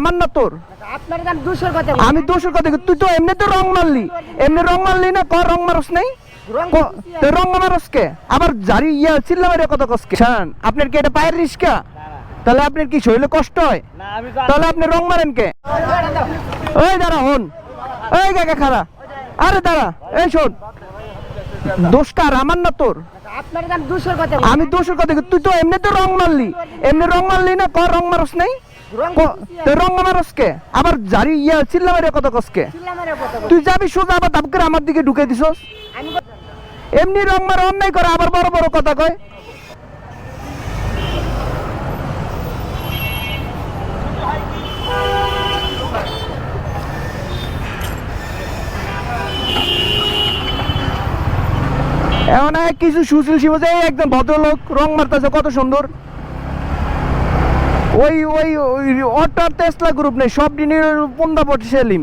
না তোর। আমি দোষের কথা কি- তুই তো এমনিতে রং মারলি। এমনি রং মারলি না? কর রং মারস নাই? রং তো মারস কে? আবার জারি ইয়া চিল্লা মারে কত কষ্ট শান আপনার কি এটা পায়ের রিস্কা? তাহলে আপনার কি শরীরে কষ্ট হয়? তো তাহলে আপনি রং মারেন কে? ওই দাঁড়া। হন। ওই কাকা খারা আরে দাঁড়া এই শোন। আমার না তোর? আমি দোষের কথা তুই তো এমনিতে রং মারলি। এমনি রং মারলি না? কর রং মারস নাই? রং মারস কে? আবার জারি ইয়া চিল্লা মারিয়া কথা বলছি। তুই যাবি সোজা আবার দাবকের করে আমার দিকে ঢুকে দিছস? এমনি রং মারা অন্যায় করে আবার বড় বড় কথা কয়। এমন এক কিছু সুশীল শিব যে একদম ভদ্রলোক, রং মারতেছে, কত সুন্দর। ওই ওই অটার তেসলা গ্রুপ নেই, সব দিনের পন্দা পট সেলিম।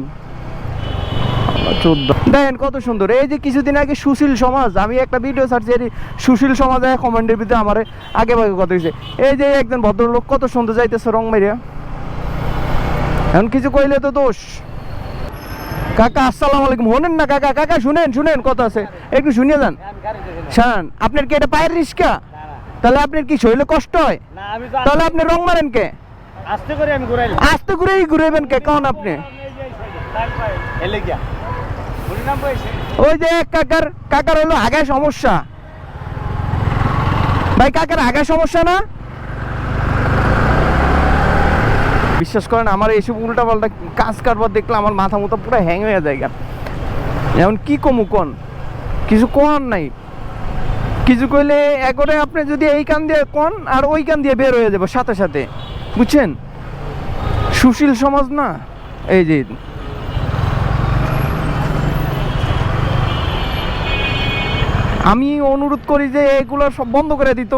চোদ্দ। দেখেন কত সুন্দর। এই যে কিছুদিন আগে সুশীল সমাজ, আমি একটা ভিডিও সার্চ করি, সুশীল সমাজে কমেন্টের ভিতরে আমার আগে ভাগে কথা হয়েছে এই যে একজন ভদ্রলোক, কত সুন্দর যাইতেছে রং মারিয়া এখন কিছু কইলে তো দোষ। কাকা আসসালামু আলাইকুম। হনেন না কাকা? কাকা শুনেন শুনেন কথা আছে। একটু শুনিয়ে যান। শান আপনার কি এটা পায়ের রিস্কা। তাহলে আপনার কি শরীরে কষ্ট হয়? তাহলে আপনি রং মারেন কে? আস্তে করে আমি ঘুরাইলাম আস্তে ঘুরেই ঘুরেবেন কে? কখন আপনি? ওই যে কাকার কাকার হলো হাগায় সমস্যা। ভাই কাকার হাগায় সমস্যা না? বিশ্বাস করেন, আমার এইসব উল্টা পাল্টা কাজ কারবার দেখলে আমার মাথা মতো পুরো হ্যাং হয়ে যায়। এখন কি কমু কোন? কিছু কোন নাই। কিছু কইলে একরে আপনি যদি এই কান দিয়ে কোন, আর ওই কান দিয়ে বের হয়ে যাব সাথে সাথে। বুঝছেন? সুশীল সমাজ না? এই যে আমি অনুরোধ করি যে এগুলো সব বন্ধ করে দিত।